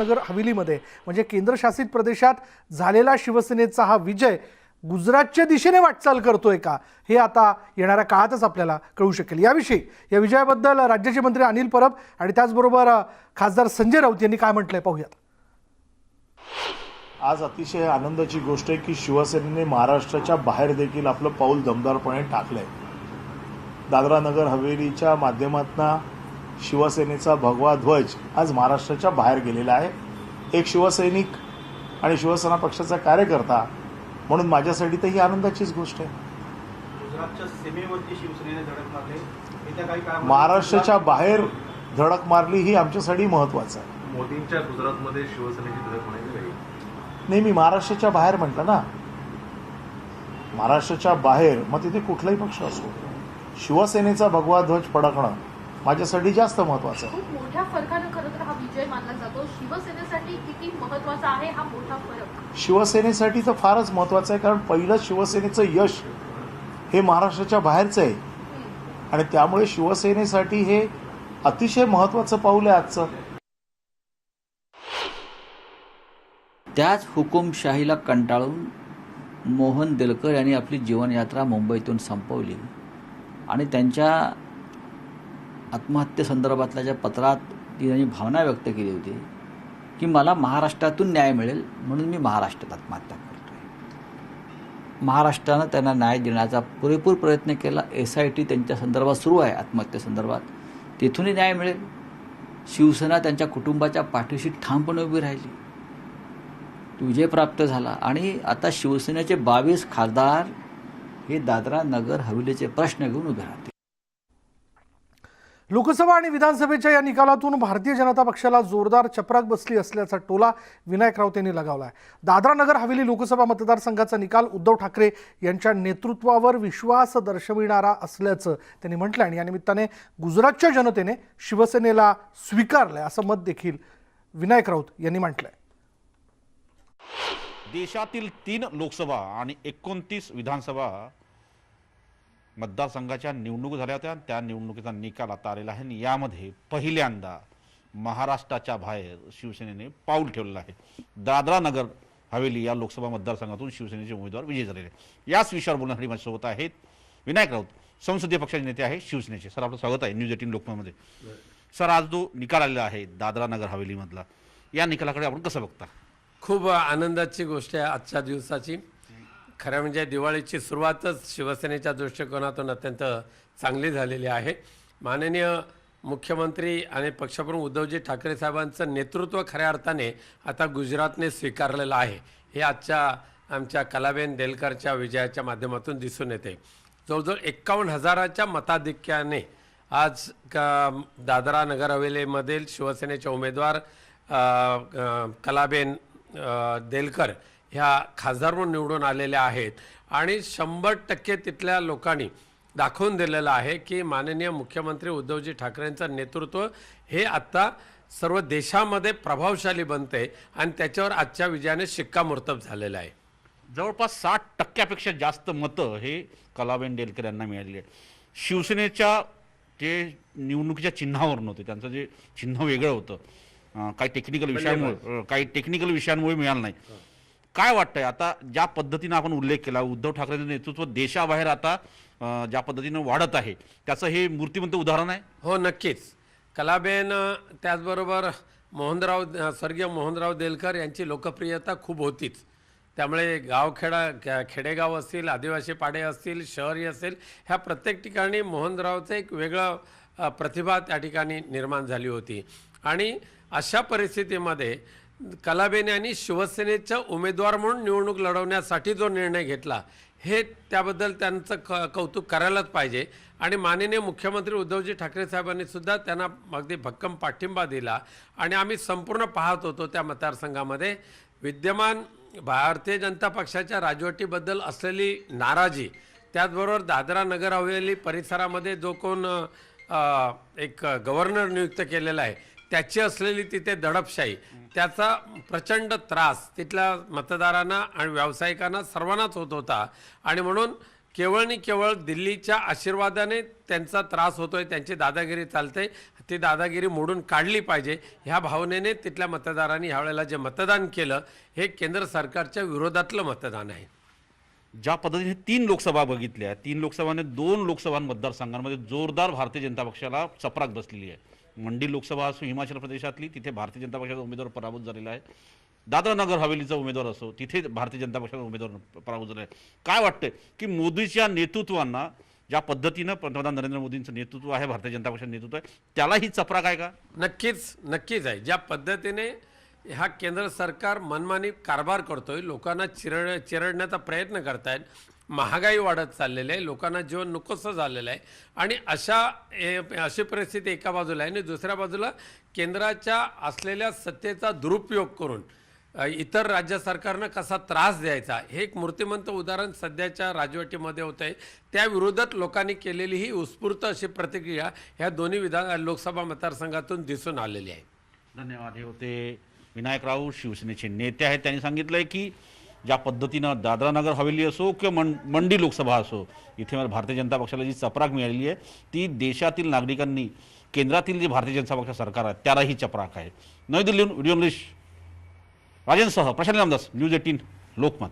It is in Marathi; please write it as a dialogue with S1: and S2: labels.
S1: नगर हवेलीमध्ये. म्हणजे केंद्रशासित प्रदेशात झालेला शिवसेनेचा हा विजय गुजरातच्या दिशेने वाटचाल करतोय का? हे आता येणाऱ्या काळातच आपल्याला कळू शकेल. याविषयी या विजयाबद्दल राज्याचे मंत्री अनिल परब आणि त्याचबरोबर खासदार संजय राऊत यांनी काय म्हटलंय पाहूयात.
S2: आज अतिशय आनंदाची गोष्ट आहे की शिवसेनेने महाराष्ट्राच्या बाहेर देखील आपलं पाऊल दमदारपणे टाकलंय. दादरा नगर हवेलीच्या माध्यमातून शिवसेनेचा भगवा ध्वज आज महाराष्ट्राच्या बाहेर गेलेला आहे. एक शिवसैनिक आणि शिवसेना पक्षाचा कार्यकर्ता म्हणून माझ्यासाठी तर ही आनंदाचीच गोष्ट आहे.
S3: गुजरातच्या सीमेवरती शिवसेनेने धडक मारली. येत्या काही काळामध्ये
S2: महाराष्ट्राच्या बाहेर धडक मारली ही आमच्यासाठी महत्वाचं आहे.
S4: मोदींच्या गुजरातमध्ये शिवसेनेची धडक
S2: नाही मी महाराष्ट्राच्या बाहेर म्हटलं ना. महाराष्ट्राच्या बाहेर मग तिथे कुठलाही पक्ष असो. शिवसेनेचा भगवा ध्वज फडकणं माझ्यासाठी जास्त महत्वाचं. आहे
S5: खूप मोठ्या फरकानं खरं तर हा विजय मानला जातो. शिवसेनेसाठी किती महत्त्वाचा आहे हा मोठा फरक?
S2: शिवसेनेसाठी तर फारच महत्वाचं आहे कारण पहिलं शिवसेनेचं यश हे महाराष्ट्राच्या बाहेरचं आहे. आणि त्यामुळे शिवसेनेसाठी हे अतिशय महत्वाचं पाऊल आहे आजचं.
S6: त्याच हुकुमशाहीला कंटाळून मोहन देलकर यांनी आपली जीवनयात्रा मुंबईतून संपवली. आणि त्यांच्या आत्महत्येसंदर्भातल्या ज्या पत्रात त्यांनी भावना व्यक्त केली होती की मला महाराष्ट्रातून न्याय मिळेल म्हणून मी महाराष्ट्रात आत्महत्या करतो आहे महाराष्ट्रानं त्यांना न्याय देण्याचा पुरेपूर प्रयत्न केला. एस आय टी त्यांच्या संदर्भात सुरू आहे आत्महत्येसंदर्भात तिथूनही न्याय मिळेल. शिवसेना त्यांच्या कुटुंबाच्या पाठीशी ठामपणे उभी राहिली. विजय प्राप्त झाला. आणि आता शिवसेनेचे बावीस खासदार हे दादरा नगर हवेलीचे प्रश्न घेऊन उभे राहतील.
S1: लोकसभा आणि विधानसभेच्या या निकालातून भारतीय जनता पक्षाला जोरदार चपराक बसली असल्याचा टोला विनायक राऊत यांनी लगावला आहे दादरा नगर हवेली लोकसभा मतदारसंघाचा निकाल उद्धव ठाकरे यांच्या नेतृत्वावर विश्वास दर्शविणारा असल्याचं त्यांनी म्हटलं आणि या निमित्ताने गुजरातच्या जनतेने शिवसेनेला स्वीकारलंय असं मत देखील विनायक राऊत यांनी म्हटलंय.
S7: देशातील तीन लोकसभा आणि एकोणतीस विधानसभा मतदारसंघाच्या निवडणूक झाल्या होत्या त्या निवडणुकीचा निकाल आता आलेला आहे आणि यामध्ये पहिल्यांदा महाराष्ट्राच्या बाहेर शिवसेनेने पाऊल ठेवलेलं आहे. दादरा नगर हवेली या लोकसभा मतदारसंघातून शिवसेनेचे उमेदवार विजयी झालेले याच विषयावर बोलण्यासाठी माझ्यासोबत आहेत विनायक राऊत संसदीय पक्षाचे नेते आहे शिवसेनेचे. सर आपलं स्वागत आहे न्यूज एटीन लोकमतमध्ये. सर आज जो निकाल आलेला आहे दादरा नगर हवेलीमधला या निकालाकडे आपण कसं बघता?
S8: खूप आनंदाची गोष्ट आहे आजच्या दिवसाची. खरं म्हणजे दिवाळीची सुरुवातच शिवसेनेच्या दृष्टिकोनातून अत्यंत चांगली झालेली आहे. माननीय मुख्यमंत्री आणि पक्षप्रमुख उद्धवजी ठाकरे साहेबांचं नेतृत्व खऱ्या अर्थाने आता गुजरातने स्वीकारलेलं आहे. हे आजच्या आमच्या कलाबेन देलकरच्या विजयाच्या माध्यमातून दिसून येते. जवळजवळ एक्कावन्न हजाराच्या मताधिक्याने आज का दादरा नगर हवेलीमधील शिवसेनेचे उमेदवार कलाबेन देलकर ह्या खासदार म्हणून निवडून आलेल्या आहेत. आणि शंभर टक्के तिथल्या लोकांनी दाखवून दिलेलं आहे की माननीय मुख्यमंत्री उद्धवजी ठाकरेंचं नेतृत्व हे आत्ता सर्व देशामध्ये प्रभावशाली बनते आणि त्याच्यावर आजच्या विजयाने शिक्कामोर्तब झालेलं आहे.
S7: जवळपास साठ टक्क्यापेक्षा जास्त मतं हे कलाबेन डेलकर यांना मिळालेली आहे शिवसेनेच्या ते निवडणुकीच्या चिन्हावर नव्हते त्यांचं जे चिन्ह वेगळं होतं. काही टेक्निकल विषयांमुळे काही टेक्निकल विषयांमुळे मिळालं नाही. काय वाटतंय? आता ज्या पद्धतीनं आपण उल्लेख केला उद्धव ठाकरेंचं नेतृत्व देशाबाहेर आता ज्या पद्धतीनं वाढत आहे त्याचं हे मूर्तिमंत उदाहरण आहे?
S8: हो नक्कीच. कलाबेन त्याचबरोबर मोहनराव स्वर्गीय मोहनराव देलकर यांची लोकप्रियता खूप होतीच. त्यामुळे गावखेडा खे- खेडेगाव असतील आदिवासी पाडे असतील शहरी असेल ह्या प्रत्येक ठिकाणी मोहनरावचं एक वेगळं प्रतिभा त्या ठिकाणी निर्माण झाली होती. आणि अशा परिस्थितीमध्ये कलाबेन यांनी शिवसेनेचा उमेदवार म्हणून निवडणूक लढवण्यासाठी जो निर्णय घेतला हे त्याबद्दल त्यांचं क कौतुक करायलाच पाहिजे. आणि माननीय मुख्यमंत्री उद्धवजी ठाकरे साहेबांनी सुद्धा त्यांना अगदी भक्कम पाठिंबा दिला. आणि आम्ही संपूर्ण पाहत होतो त्या मतदारसंघामध्ये. विद्यमान भारतीय जनता पक्षाच्या राजवटीबद्दल असलेली नाराजी त्याचबरोबर दादरा नगर हवेली परिसरामध्ये जो कोण एक गव्हर्नर नियुक्त केलेला आहे त्याची असलेली तिथे दडपशाही त्याचा प्रचंड त्रास तिथल्या मतदारांना आणि व्यावसायिकांना सर्वांनाच होत होता. आणि म्हणून केवळ आणि केवळ दिल्लीच्या आशीर्वादाने त्यांचा त्रास होतोय त्यांची दादागिरी चालते ती दादागिरी मोडून काढली पाहिजे. ह्या भावनेने तिथल्या मतदारांनी ह्यावेळेला जे मतदान केलं हे केंद्र सरकारच्या विरोधातलं मतदान आहे.
S7: ज्या पद्धतीने तीन लोकसभा बघितल्या तीन लोकसभाने दोन लोकसभा मतदारसंघांमध्ये जोरदार भारतीय जनता पक्षाला चपराक बसलेली आहे. मंडी लोकसभा असो हिमाचल प्रदेशातली तिथे भारतीय जनता पक्षाचा उमेदवार पराभूत झालेला आहे. दादरा नगर हवेलीचा उमेदवार असो तिथे भारतीय जनता पक्षाचा उमेदवार पराभूत झाला आहे. काय वाटतंय की मोदीच्या नेतृत्वांना ज्या पद्धतीनं पंतप्रधान नरेंद्र मोदींचं नेतृत्व आहे भारतीय जनता पक्षाचं नेतृत्व आहे त्यालाही चपराक आहे का?
S8: नक्कीच नक्कीच आहे. ज्या पद्धतीने हा केंद्र सरकार मनमानी कारभार करतोय लोकांना चिरड चिरडण्याचा प्रयत्न करतायत महागाई वाढत चाललेली आहे. लोकांना जीवन नकोसं झालेलं आहे. आणि अशा अशी परिस्थिती एका बाजूला आहे आणि दुसऱ्या बाजूला केंद्राच्या असलेल्या सत्तेचा दुरुपयोग करून इतर राज्य सरकारनं कसा त्रास द्यायचा हे एक मूर्तिमंत उदाहरण सध्याच्या राजवटीमध्ये होतं आहे त्या विरोधात लोकांनी केलेली ही उत्स्फूर्त अशी प्रतिक्रिया ह्या दोन्ही विधान लोकसभा मतदारसंघातून दिसून आलेली आहे.
S7: धन्यवाद. हे होते विनायक राऊत शिवसेनेचे नेते आहेत. त्यांनी सांगितलंय की ज्या पद्धतीनं दादरा नगर हवेली असो किंवा मं मंडी लोकसभा असो इथे भारतीय जनता पक्षाला जी चपराक मिळालेली आहे ती देशातील नागरिकांनी केंद्रातील जे भारतीय जनता पक्ष सरकार आहे त्यालाही चपराक आहे. नवी दिल्लीहून व्हिडिओ इंग्लिश राजेंद्रसह प्रशांत रामदास न्यूज एटीन लोकमत.